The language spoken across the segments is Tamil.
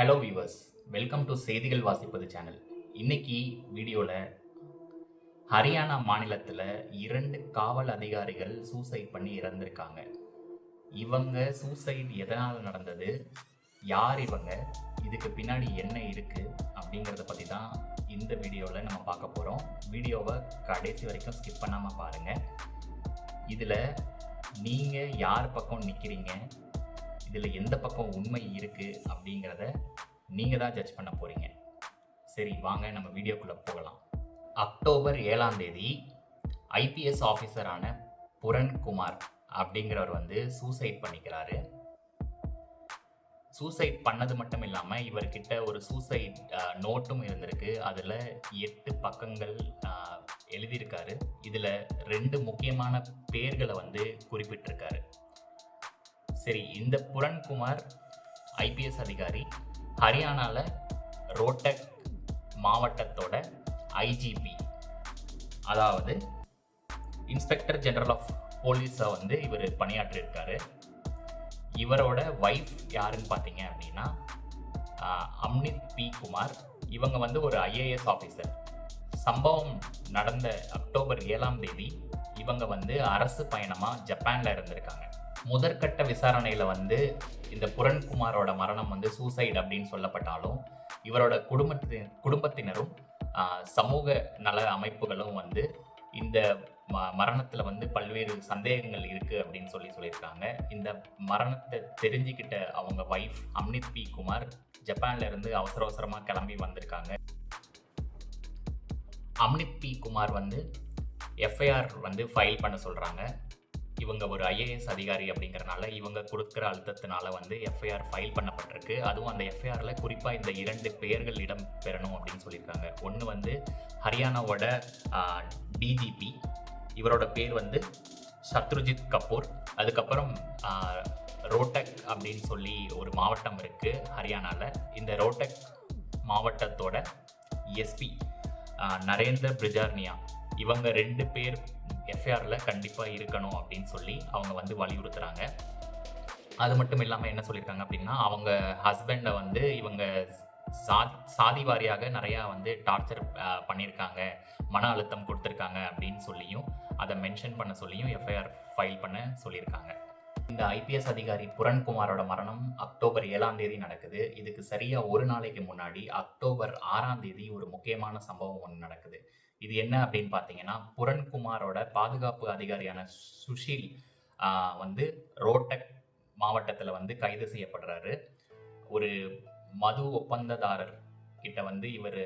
ஹலோ வியூவர்ஸ் வெல்கம் டு செய்திகள் வாசிப்பது சேனல் இன்னைக்கு வீடியோவில் ஹரியானா மாநிலத்தில் இரண்டு காவல் அதிகாரிகள் சூசைட் பண்ணி இறந்திருக்காங்க. இவங்க சூசைட் எதனால் நடந்தது? யார் இவங்க? இதுக்கு பின்னாடி என்ன இருக்குது அப்படிங்கிறத பற்றி தான் இந்த வீடியோவில் நம்ம பார்க்க போகிறோம் வீடியோவை கடைசி வரைக்கும் ஸ்கிப் பண்ணாமல் பாருங்கள் இதில் நீங்கள் யார் பக்கம் நிற்கிறீங்க இதில் எந்த பக்கம் உண்மை இருக்குது அப்படிங்கிறத நீங்கள் தான் ஜட்ஜ் பண்ண போகிறீங்க சரி வாங்க நம்ம வீடியோக்குள்ளே போகலாம். அக்டோபர் ஏழாம் தேதி ஐபிஎஸ் ஆஃபீஸரான புரண்குமார் அப்படிங்கிறவர் வந்து சூசைட் பண்ணிக்கிறாரு. சூசைட் பண்ணது மட்டும் இல்லாமல் இவர்கிட்ட ஒரு சூசைட் நோட்டும் இருந்திருக்கு. அதில் எட்டு பக்கங்கள் எழுதியிருக்காரு. இதில் ரெண்டு முக்கியமான பேர்களை வந்து குறிப்பிட்டிருக்காரு. சரி இந்த புரண்குமார் ஐபிஎஸ் அதிகாரி ஹரியானாவில் ரோட்டக் மாவட்டத்தோட ஐஜிபி அதாவது இன்ஸ்பெக்டர் ஜெனரல் ஆஃப் போலீஸாக வந்து இவர் பணியாற்றியிருக்காரு. இவரோட ஒய்ஃப் யாருன்னு பார்த்தீங்க அப்படின்னா அம்னித் பி. குமார். இவங்க வந்து ஒரு ஐஏஎஸ் ஆஃபீஸர். சம்பவம் நடந்த அக்டோபர் ஏழாம் தேதி இவங்க வந்து அரசு பயணமாக ஜப்பானில் இருந்திருக்காங்க. முதற்கட்ட விசாரணையில் வந்து இந்த புரண்குமாரோட மரணம் வந்து சூசைட் அப்படின்னு சொல்லப்பட்டாலும் இவரோட குடும்பத்தின் குடும்பத்தினரும் சமூக நல அமைப்புகளும் வந்து இந்த ம மரணத்தில் வந்து பல்வேறு சந்தேகங்கள் இருக்குது அப்படின்னு சொல்லி சொல்லியிருக்காங்க. இந்த மரணத்தை தெரிஞ்சுக்கிட்ட அவங்க ஒய்ஃப் அம்னித் பி. குமார் ஜப்பான்ல இருந்து அவசர அவசரமாக கிளம்பி வந்திருக்காங்க. அம்னித் பி. குமார் வந்து எஃப்ஐஆர் வந்து ஃபைல் பண்ண சொல்கிறாங்க இவங்க ஒரு ஐஏஎஸ் அதிகாரி அப்படிங்கறனால இவங்க கொடுக்குற அழுத்தத்தினால வந்து எஃப்ஐஆர் ஃபைல் பண்ணப்பட்டிருக்கு. அதுவும் அந்த எஃப்ஐஆரில் குறிப்பாக இந்த இரண்டு பெயர்கள் இடம் பெறணும் அப்படின்னு சொல்லியிருக்காங்க. ஒன்று வந்து ஹரியானாவோட டிஜிபி இவரோட பேர் வந்து சத்ருஜித் கபூர். அதுக்கப்புறம் ரோட்டக் அப்படின்னு சொல்லி ஒரு மாவட்டம் இருக்குது ஹரியானாவில் இந்த ரோட்டக் மாவட்டத்தோட எஸ்பி நரேந்திர பிரிஜார்னியா. இவங்க ரெண்டு பேர் எஃப்ஐஆரில் கண்டிப்பாக இருக்கணும் அப்படின்னு சொல்லி அவங்க வந்து வலியுறுத்துகிறாங்க அது மட்டும் இல்லாமல் என்ன சொல்லியிருக்காங்க அப்படின்னா அவங்க ஹஸ்பண்டை வந்து இவங்க சாதி சாதி வாரியாக நிறையா வந்து டார்ச்சர் பண்ணியிருக்காங்க மன அழுத்தம் கொடுத்துருக்காங்க அப்படின்னு சொல்லியும் அதை மென்ஷன் பண்ண சொல்லியும் எஃப்ஐஆர் ஃபைல் பண்ண சொல்லியிருக்காங்க இந்த ஐபிஎஸ் அதிகாரி புரண்குமாரோட மரணம் அக்டோபர் ஏழாம் தேதி நடக்குது. இதுக்கு சரியாக ஒரு நாளைக்கு முன்னாடி அக்டோபர் ஆறாம் தேதி ஒரு முக்கியமான சம்பவம் ஒன்று நடக்குது. இது என்ன அப்படின்னு பார்த்தீங்கன்னா புரண்குமாரோட பாதுகாப்பு அதிகாரியான சுஷில் வந்து ரோட்டக் மாவட்டத்தில் வந்து கைது செய்யப்படுறாரு. ஒரு மது ஒப்பந்ததாரர் கிட்ட வந்து இவர்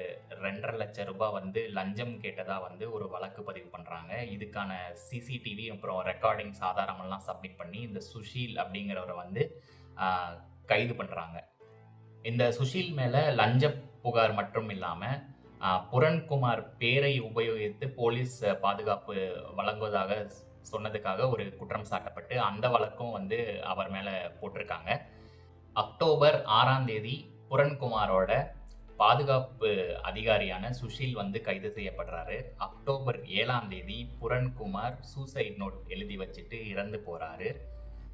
ரெண்டரை லட்சம் ரூபாய் வந்து லஞ்சம் கேட்டதா வந்து ஒரு வழக்கு பதிவு பண்ணுறாங்க இதுக்கான சிசிடிவி அப்புறம் ரெக்கார்டிங்ஸ் ஆதாரமெல்லாம் சப்மிட் பண்ணி இந்த சுஷீல் அப்படிங்கிறவரை வந்து கைது பண்ணுறாங்க இந்த சுஷீல் மேலே லஞ்ச புகார் மட்டும் இல்லாமல் புரண்குமார் பேரை உபயோகித்து போலீஸ் பாதுகாப்பு வழங்குவதாக சொன்னதுக்காக ஒரு குற்றம் சாட்டப்பட்டு அந்த வழக்கும் வந்து அவர் மேலே போட்டிருக்காங்க. அக்டோபர் ஆறாம் தேதி புரண்குமாரோட பாதுகாப்பு அதிகாரியான சுஷில் வந்து கைது செய்யப்படுறாரு. அக்டோபர் ஏழாம் தேதி புரண்குமார் சூசைட் நோட் எழுதி வச்சுட்டு இறந்து போறாரு.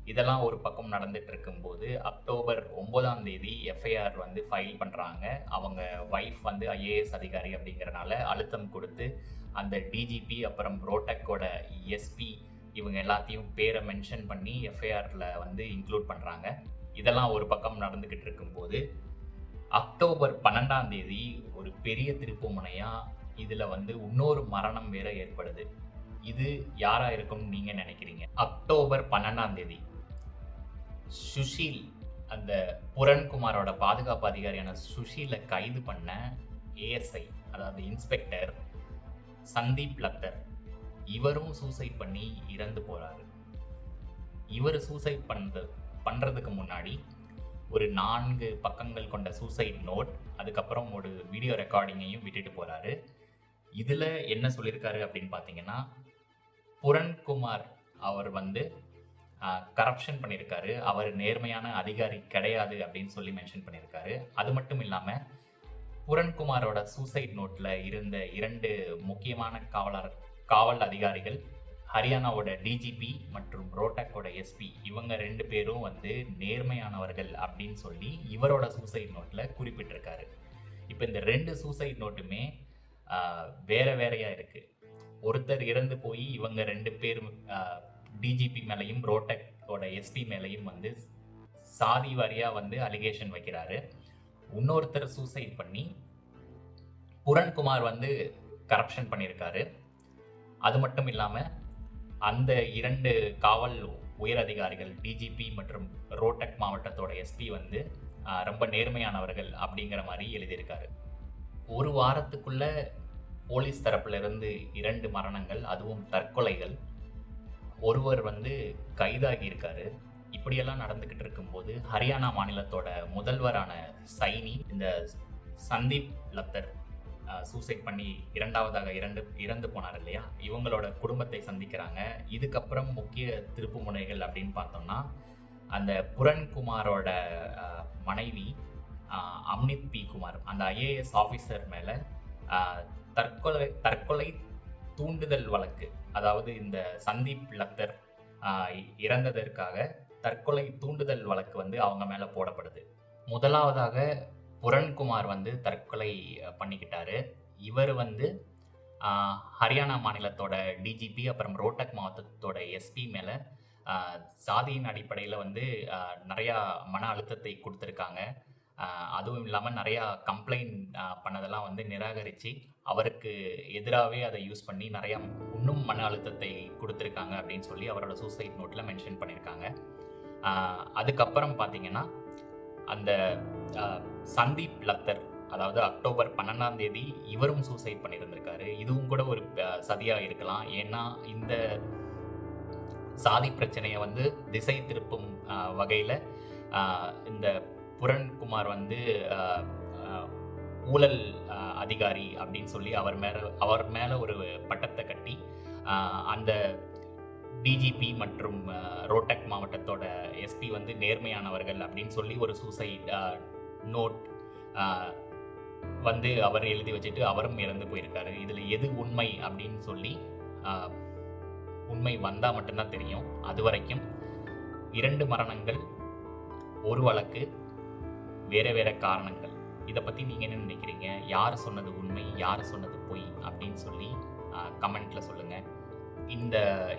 இதெல்லாம் ஒரு பக்கம் நடந்துட்டு இருக்கும்போது அக்டோபர் ஒன்பதாம் தேதி எஃப்ஐஆர் வந்து ஃபைல் பண்ணுறாங்க அவங்க ஒய்ஃப் வந்து ஐஏஎஸ் அதிகாரி அப்படிங்கிறனால அழுத்தம் கொடுத்து அந்த டிஜிபி அப்புறம் ரோட்டக்கோட எஸ்பி இவங்க எல்லாத்தையும் பேரை மென்ஷன் பண்ணி எஃப்ஐஆரில் வந்து இன்க்ளூட் பண்ணுறாங்க இதெல்லாம் ஒரு பக்கம் நடந்துக்கிட்டு இருக்கும்போது அக்டோபர் பன்னெண்டாம் தேதி ஒரு பெரிய திருப்புமுனையா இதில் வந்து இன்னொரு மரணம் வேற ஏற்படுது. இது யாரா இருக்கும்னு நீங்க நினைக்கிறீங்க? அக்டோபர் பன்னெண்டாம் தேதி. சுஷீல் அந்த புரண்குமாரோட பாதுகாப்பு அதிகாரியான சுஷீலை கைது பண்ண ஏஎஸ்ஐ அதாவது இன்ஸ்பெக்டர் சந்தீப் லத்தர் இவரும் சூசைட் பண்ணி இறந்து போறாரு. இவர் சூசைட் பண்ணுற பண்றதுக்கு முன்னாடி ஒரு நான்கு பக்கங்கள் கொண்ட சூசைட் நோட் அதுக்கப்புறம் ஒரு வீடியோ ரெக்கார்டிங்கையும் விட்டுட்டு போறாரு. இதில் என்ன சொல்லியிருக்காரு அப்படின்னு பார்த்தீங்கன்னா புரன்குமார் அவர் வந்து கரப்ஷன் பண்ணியிருக்காரு அவர் நேர்மையான அதிகாரி கிடையாது அப்படின்னு சொல்லி மென்ஷன் பண்ணியிருக்காரு அது மட்டும் இல்லாமல் புரண்குமாரோட சூசைட் நோட்டில் இருந்த இரண்டு முக்கியமான காவலர் காவல் அதிகாரிகள் ஹரியானாவோட டிஜிபி மற்றும் ரோட்டக்கோட எஸ்பி இவங்க ரெண்டு பேரும் வந்து நேர்மையானவர்கள் அப்படின்னு சொல்லி இவரோட சூசைட் நோட்டில் குறிப்பிட்டிருக்காரு. இப்போ இந்த ரெண்டு சூசைட் நோட்டுமே வேற வேறையாக இருக்குது ஒருத்தர் இறந்து போய் இவங்க ரெண்டு பேரும் டிஜிபி மேலேயும் ரோட்டக்கோட எஸ்பி மேலேயும் வந்து சாதி வாரியாக வந்து அலிகேஷன் வைக்கிறாரு. இன்னொருத்தர் சூசைட் பண்ணி புரண்குமார் வந்து கரப்ஷன் பண்ணியிருக்காரு. அது மட்டும் இல்லாமல் அந்த இரண்டு காவல் உயர் அதிகாரிகள் டிஜிபி மற்றும் ரோட்டக் மாவட்டத்தோட எஸ்பி வந்து ரொம்ப நேர்மையானவர்கள் அப்படிங்கிற மாதிரி எழுதியிருக்காரு. ஒரு வாரத்துக்குள்ள போலீஸ் தரப்பிலிருந்து இரண்டு மரணங்கள் அதுவும் தற்கொலைகள். ஒருவர் வந்து கைதாகி இருக்காரு. இப்படியெல்லாம் நடந்துக்கிட்டு இருக்கும்போது ஹரியானா மாநிலத்தோட முதல்வரான சைனி இந்த சந்தீப் லத்தர் சூசைட் பண்ணி இரண்டாவதாக இரண்டு இறந்து போனார் இல்லையா? இவங்களோட குடும்பத்தை சந்திக்கிறாங்க. இதுக்கப்புறம் முக்கிய திருப்பு முனைகள் அப்படின்னு பார்த்தோம்னா அந்த புரண்குமாரோட மனைவி அம்னித் பி. குமார் அந்த ஐஏஎஸ் ஆஃபீஸர் மேலே தற்கொலை தற்கொலை தூண்டுதல் வழக்கு. அதாவது இந்த சந்தீப் லத்தர் இறந்ததற்காக தற்கொலை தூண்டுதல் வழக்கு வந்து அவங்க மேலே போடப்படுது. முதலாவதாக புரண்குமார் வந்து தற்கொலை பண்ணிக்கிட்டாரு. இவர் வந்து ஹரியானா மாநிலத்தோட டிஜிபி அப்புறம் ரோட்டக் மாவட்டத்தோட எஸ்பி மேலே சாதியின் அடிப்படையில் வந்து நிறையா மன அழுத்தத்தை கொடுத்துருக்காங்க. அதுவும் இல்லாமல் நிறையா கம்ப்ளைண்ட் பண்ணதெல்லாம் வந்து நிராகரித்து அவருக்கு எதிராகவே அதை யூஸ் பண்ணி நிறையா இன்னும் மன அழுத்தத்தை கொடுத்துருக்காங்க அப்படின்னு சொல்லி அவரோட சூசைட் நோட்டில் மென்ஷன் பண்ணியிருக்காங்க அதுக்கப்புறம் பார்த்தீங்கன்னா அந்த சந்தீப் லத்தர் அதாவது அக்டோபர் பன்னெண்டாம் தேதி இவரும் சூசைட் பண்ணியிருந்திருக்காரு இதுவும் கூட ஒரு சதியாக இருக்கலாம். ஏன்னா இந்த சாதி பிரச்சனையை வந்து திசை திருப்பும் வகையில் இந்த புரண்குமார் வந்து ஊழல் அதிகாரி அப்படின்னு சொல்லி அவர் மேலே அவர் மேலே ஒரு பட்டத்தை கட்டி அந்த டிஜிபி மற்றும் ரோட்டக் மாவட்டத்தோட எஸ்பி வந்து நேர்மையானவர்கள் அப்படின்னு சொல்லி ஒரு சூசைட் நோட் வந்து அவர் எழுதி வச்சுட்டு அவரும் இறந்து போயிருக்காரு. இதில் எது உண்மை அப்படின்னு சொல்லி உண்மை வந்தால் மட்டும்தான் தெரியும். அது வரைக்கும் இரண்டு மரணங்கள் ஒரு வழக்கு வேற வேற காரணங்கள். இதை பற்றி நீங்கள் என்ன நினைக்கிறீங்க? யார் சொன்னது உண்மை? யார் சொன்னது பொய்? அப்படின்னு சொல்லி கமெண்ட்டில் சொல்லுங்கள் இந்த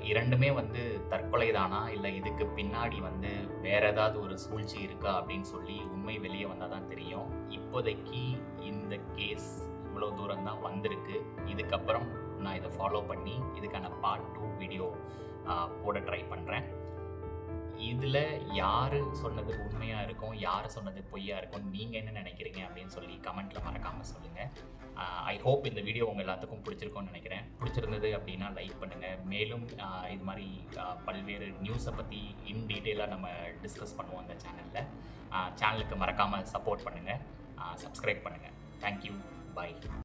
இரண்டுமே வந்து தற்கொலை தானா இல்லை இதுக்கு பின்னாடி வந்து வேற ஏதாவது ஒரு சூழ்ச்சி இருக்கா? அப்படின்னு சொல்லி உண்மை வெளியே வந்தால் தான் தெரியும். இப்போதைக்கு இந்த கேஸ் இவ்வளோ தூரம் தான் வந்திருக்கு. இதுக்கப்புறம் நான் இதை ஃபாலோ பண்ணி இதுக்கான பார்ட் டூ வீடியோ போட ட்ரை பண்ணுறேன் இதில் யார் சொன்னது உண்மையாக இருக்கும் யார் சொன்னது பொய்யா இருக்கும் நீங்கள் என்ன நினைக்கிறீங்க அப்படின்னு சொல்லி கமெண்ட்டில் மறக்காமல் சொல்லுங்கள் ஐ ஹோப் இந்த வீடியோ உங்கள் எல்லாத்துக்கும் பிடிச்சிருக்கும்னு நினைக்கிறேன். பிடிச்சிருந்தது அப்படின்னா லைக் பண்ணுங்கள் மேலும் இது மாதிரி பல்வேறு நியூஸை பற்றி இன் டீட்டெயிலாக நம்ம டிஸ்கஸ் பண்ணுவோம் அந்த சேனலில் சேனலுக்கு மறக்காமல் சப்போர்ட் பண்ணுங்கள் சப்ஸ்கிரைப் பண்ணுங்கள் தேங்க்யூ பாய்